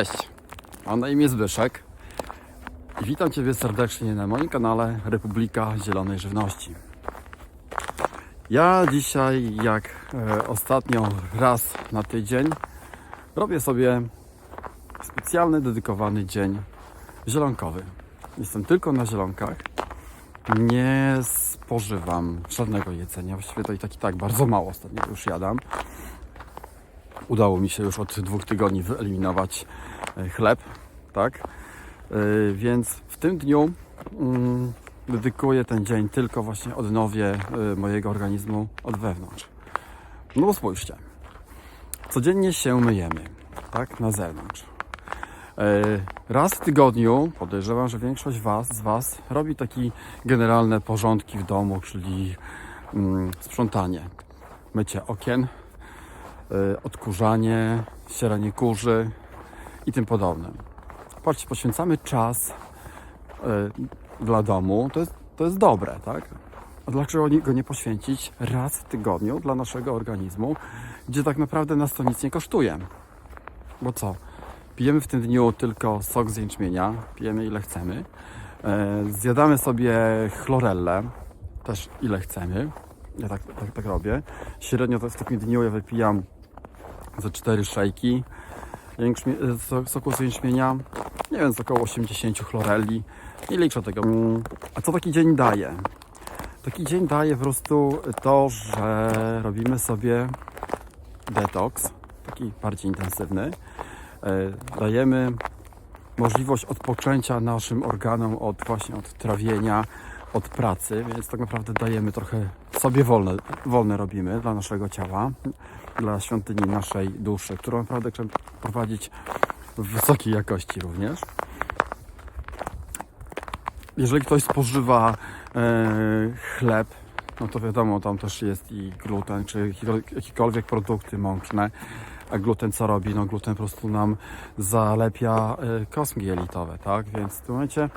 Cześć, mam na imię Zbyszek i witam Ciebie serdecznie na moim kanale Republika Zielonej Żywności. Ja dzisiaj, jak e, ostatnio raz na tydzień, robię sobie specjalny, dedykowany dzień zielonkowy. Jestem tylko na zielonkach. Nie spożywam żadnego jedzenia. Właściwie to i tak i tak bardzo mało ostatnio już jadam. Udało mi się już od dwóch tygodni wyeliminować e, chleb, tak? E, Więc w tym dniu mm, dedykuję ten dzień tylko właśnie odnowie e, mojego organizmu od wewnątrz. No bo spójrzcie, codziennie się myjemy, tak? Na zewnątrz. Raz w tygodniu podejrzewam, że większość was, z Was robi takie generalne porządki w domu, czyli mm, sprzątanie, mycie okien, odkurzanie, ścieranie kurzy i tym podobne. Patrzcie, poświęcamy czas y, dla domu, to jest, to jest dobre, tak? A dlaczego go nie poświęcić raz w tygodniu dla naszego organizmu, gdzie tak naprawdę nas to nic nie kosztuje? Bo co? Pijemy w tym dniu tylko sok z jęczmienia, pijemy ile chcemy. E, Zjadamy sobie chlorellę, też ile chcemy. Ja tak, tak, tak robię. Średnio w takim dniu ja wypijam ze 4 szejki jęczmie- e, so- soku z jęczmienia. Nie wiem, z około 80 chlorelli. Nie liczę tego. A co taki dzień daje? Taki dzień daje po prostu to, że robimy sobie detoks, taki bardziej intensywny. E, Dajemy możliwość odpoczęcia naszym organom od właśnie od trawienia, od pracy, więc tak naprawdę dajemy trochę sobie wolne, wolne robimy dla naszego ciała, dla świątyni naszej duszy, którą naprawdę chcemy prowadzić w wysokiej jakości również. Jeżeli ktoś spożywa e, chleb, no to wiadomo, tam też jest i gluten, czy jakiekolwiek- produkty mączne. A gluten co robi? No gluten po prostu nam zalepia kostki jelitowe, tak? Więc w tym momencie,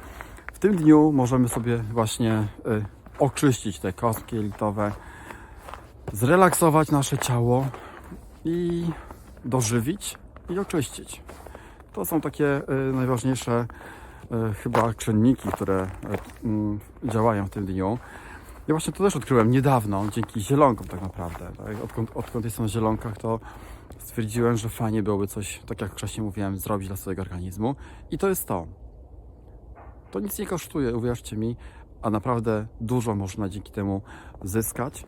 w tym dniu możemy sobie właśnie e, oczyścić te kostki jelitowe, zrelaksować nasze ciało i dożywić i oczyścić. To są takie e, najważniejsze e, chyba czynniki, które e, mm, działają w tym dniu. Ja właśnie to też odkryłem niedawno, dzięki zielonkom tak naprawdę. Tak? Odkąd, odkąd jestem na zielonkach, to stwierdziłem, że fajnie byłoby coś, tak jak wcześniej mówiłem, zrobić dla swojego organizmu. I to jest to. To nic nie kosztuje, uwierzcie mi, a naprawdę dużo można dzięki temu zyskać.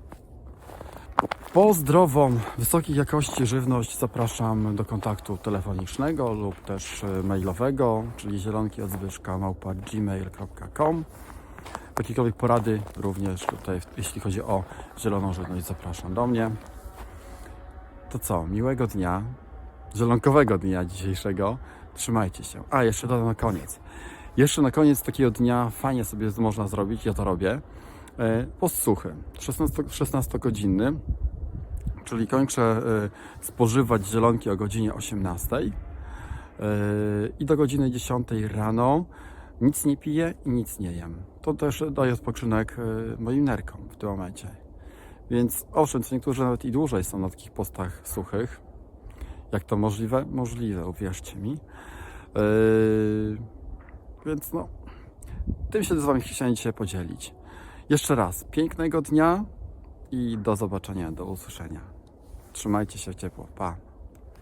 Po zdrową, wysokiej jakości żywność zapraszam do kontaktu telefonicznego lub też e, mailowego, czyli zielonki małpa gmail.com. Jakiekolwiek porady również tutaj, jeśli chodzi o zieloną żywność, zapraszam do mnie. To co, miłego dnia, zielonkowego dnia dzisiejszego. Trzymajcie się. A, jeszcze dodam na koniec. Jeszcze na koniec takiego dnia fajnie sobie można zrobić, ja to robię. E, post suchy, 16, 16-godzinny, czyli kończę e, spożywać zielonki o godzinie 18 e, i do godziny 10 rano nic nie piję i nic nie jem. To też daje odpoczynek moim nerkom w tym momencie. Więc owszem, co niektórzy nawet i dłużej są na takich postach suchych. Jak to możliwe? Możliwe, uwierzcie mi. Yy, więc no, tym się z Wami chciałem dzisiaj podzielić. Jeszcze raz, pięknego dnia i do zobaczenia, do usłyszenia. Trzymajcie się ciepło. Pa.